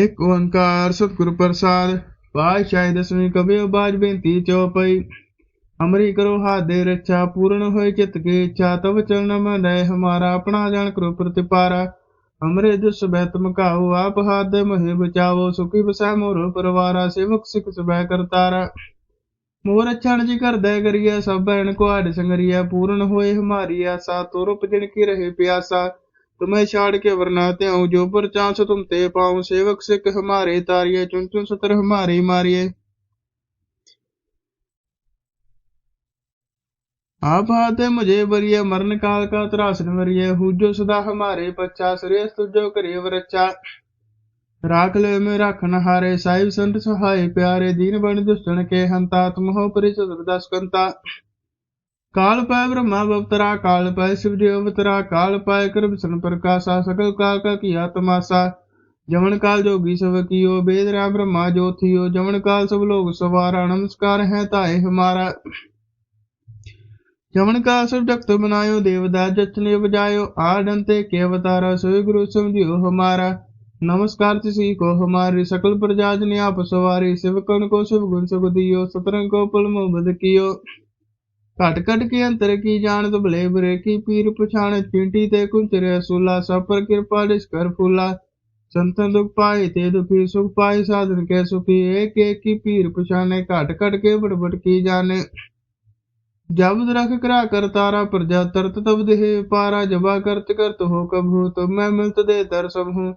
ਇੱਕ ਓੰਕਾਰ ਸਤਿਗੁਰ ਪ੍ਰਸਾਦ, ਪਾਤਸ਼ਾਹੀ ਦਸਵੀਂ ਕਬਿਓ ਬਾਜ ਬੇਨਤੀ ਚਉਪਈ ਅਮਰੀ ਕਰੋ ਹਾਥ ਰੱਛਾ, ਪੂਰਨ ਹੋਏ ਚਿਤ ਕੀ ਇੱਛਾ ਤਬ ਚਰਨ ਮਨੈ ਹਮਾਰਾ, ਆਪਣਾ ਜਾਣ ਕਰੋ ਪ੍ਰਤਿਪਾਰਾ। ਹਮਰੇ ਦੁਸ ਬਹਿਤ ਮਕਾਓ, ਆਪ ਹਾਥ ਦੇ ਬਚਾਵੋ, ਸੁਖੀ ਬਸੈ ਮੋਰੋ ਪਰਵਾਰਾ, ਸੇਵਕ ਸਿਖ ਸਬੈ ਕਰਤਾਰਾ ਮੋਰ ਅਛਣ ਜੀ ਕਰਦੈ ਕਰੀਐ ਸਭ ਭੈਣ ਕੁਆੜ ਸੰਗਰੀਐ ਪੂਰਨ ਹੋਏ ਹਮਾਰੀ ਆਸਾ ਤੁਰ ਉਪਜਣ ਕੀ ਰਹੇ ਪਿਆਸਾ। तुम्हें छाड़ के वरनाते हूँ जो पर चांस तुम ते पाऊँ सेवक सिख हमारे तारिये चुन चुन सतर हमारे मारिये आप हाथे मुझे बरिए मरण काल का त्रासन मरिए हुजो सदा हमारे पच्चा श्रेष्ठ तुझो करे वरच्चा राख ले में राखन हारे साहिब संत सहाय प्यारे दीन बन दुष्टन के हंता तुम हो परिचय दस कंता काल पाय ब्रह्मा अवतरा काल पाय शिव जी अवतरा काल पाय कर विष्णु प्रकाशा सकल काल का किया तमाशा जमन काल जोगी सब कियो वेद राम ब्रह्मा जो थियो जमन काल सब लोग सवारा नमस्कार है ताए हमारा जमन काल सब जगत बनायो देवदास जचने बजायो आडंते के अवतारा सोई गुरु समझियो हमारा नमस्कार तिसी को हमारी सकल प्रजा जन आप सवारी शिवकन को शिव गुण सब दियो सतरंग को पुल मोहम्मद कियो ਘਟ ਘਟ ਕੇ ਅੰਤਰ ਕੀ ਜਾਣਤ ਭਲੇ ਬੁਰੇ ਕੀ ਪੀਰ ਪਛਾਣ, ਚਿੰਟੀ ਤੇ ਕੁੰਚਰੇ ਅਸੂਲਾ ਸਭ ਪਰ ਕਿਰਪਾ ਦਿਸ ਕਰ ਫੂਲਾ। ਸੰਤਨ ਦੁਖ ਪਾਏ ਤੇ ਦੁਖੀ, ਸੁਖ ਪਾਏ ਸਾਧਨ ਕੇ ਸੁਖੀ। ਏਕ ਏਕ ਕੀ ਪੀਰ ਪਛਾਣੇ, ਘਟ ਘਟ ਕੇ ਬੜਬੜ ਕੀ ਜਾਣੇ। ਜਬਦ ਰਖ ਕਰਾ ਕਰ ਤਾਰਾ ਪ੍ਰਜਾ, ਤਰਤ ਤਬ ਦੇਹ ਪਾਰਾ। ਜਬਾ ਕਰਤ ਕਰਤ ਹੋ ਕਭੂ ਤਬ ਮੈਂ ਮਿਲਤ ਦੇ ਦਰ ਸਭ। ਹੂੰ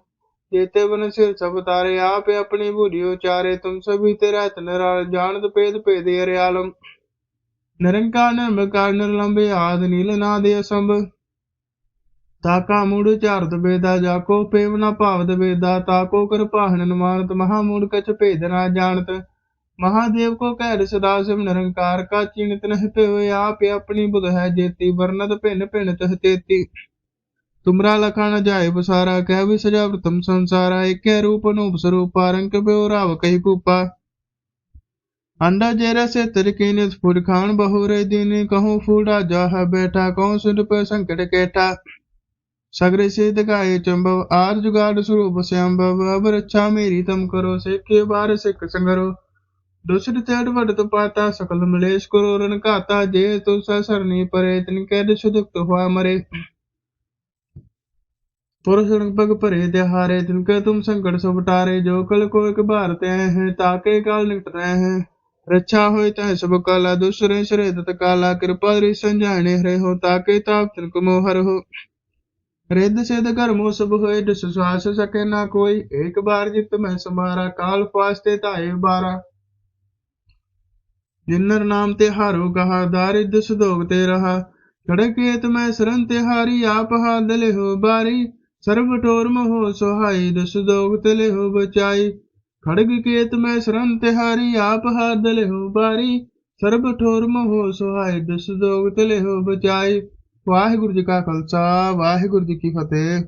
ਜੇਤੇ ਬਨ ਸਿਰ ਸਭ ਤਾਰੇ, ਆਪ ਆਪਣੀ ਭੂਰੀ ਉਚਾਰੇ। ਤੁਮ ਸਭੀ ਤੇ ਰਤਨ ਰਾਲ ਜਾਣਤ ਭੇਦ ਭੇਦ ਅਰੇ ਆਲਮ। ਨਿਰੰਕਾਰ ਨਿਰਮਕਾਰ ਨਿਰਲੰਬੇ ਆਦ ਨੀਲ ਨਾਦੇ ਅਸੰਭ। ਤਾਕਾ ਮੂੜ ਝਾਰਤ ਬੇਦਾ ਜਾਕੋ ਪੇਵ ਨਾ ਭਾਵਤ ਬੇਦਾ ਤਾਕੋ ਕਿਰਪਾਹਨ ਨਮਾਨਤ, ਮਹਾ ਮੂੜ ਕਛ ਭੇਦ ਨਾ ਜਾਣਤ। ਮਹਾਦੇਵ ਕੋ ਕਹਿ ਰਸਦਾ ਸਿਮ ਨਿਰੰਕਾਰ, ਕਾ ਚਿੰਤ ਨਹਿ ਪਿਓ ਆਪੇ ਆਪਣੀ ਬੁਧ ਹੈ ਜੇਤੀ, ਵਰਨਤ ਭਿੰਨ ਭਿੰਨ ਤਹ ਤੇਤੀ। ਤੁਮਰਾ ਲਖਾ ਨ ਜਾਏ ਬਸਾਰਾ ਕਹਿ ਵੀ ਸਜਾ ਪ੍ਰਥਮ ਸੰਸਾਰਾ, ਏਕੇ ਰੂਪ ਅਨੂਪ ਸਰੂਪਾ, ਰੰਗ ਪਿਓ ਰਾਵ ਕਹੀ ਕੂਪਾ। अंडा जेरा से तिरकी नित फुट खान बहुरे दिन कहूँ फूडा जाह बैठा कहूँ सुन पे संकट केठा सगरे से दिखाए चंबव आर जुगाड़ स्वरूप श्याम्भव अब रक्षा मेरी तम करो सिख बार सिख संगरो दुष्ट तेड़ वडत पाता सकल मलेश करो रन घाता जे तु सरनी परे तिन कैद सुदुक्त हुआ मरे पुरुष पग भरे तिहारे तिनके तुम संकट सब टारे जो कल को एक बार ते हैं ताके काल निकट रहे हैं रक्षा होय तह सब काला दुसरे सरे दत काला कृपा रि संजाने हरे हो ताके ताप तिनक मोहर हो रिद्ध सिद्ध कर्मो सब होए दुस श्वास सके ना कोई एक बार जित में समारा काल फास्ते ताए बारा जिन्नर नाम तिहारो कहा दारिद्र सुदोग ते रहा खड़केत मैं शरण तिहारी आप हाथ दले हो बारी सर्व ठोर हो सोहाई दस दोग तले हो बचाई ਖੜਗ ਕੇਤ ਮੈਂ ਸਰੰਤ ਹਾਰੀ ਆਪ ਹਾਰ ਦਲੇ ਹੋ ਬਾਰੀ। ਸਰਬ ਠੋਰ ਮੋਹ ਸੁਹਾਈ ਦਸ ਦੋਗ ਤਲਿਓ ਬਚਾਈ ਵਾਹਿਗੁਰੂ ਜੀ ਕਾ ਖਾਲਸਾ, ਵਾਹਿਗੁਰੂ ਜੀ ਕੀ ਫਤਿਹ।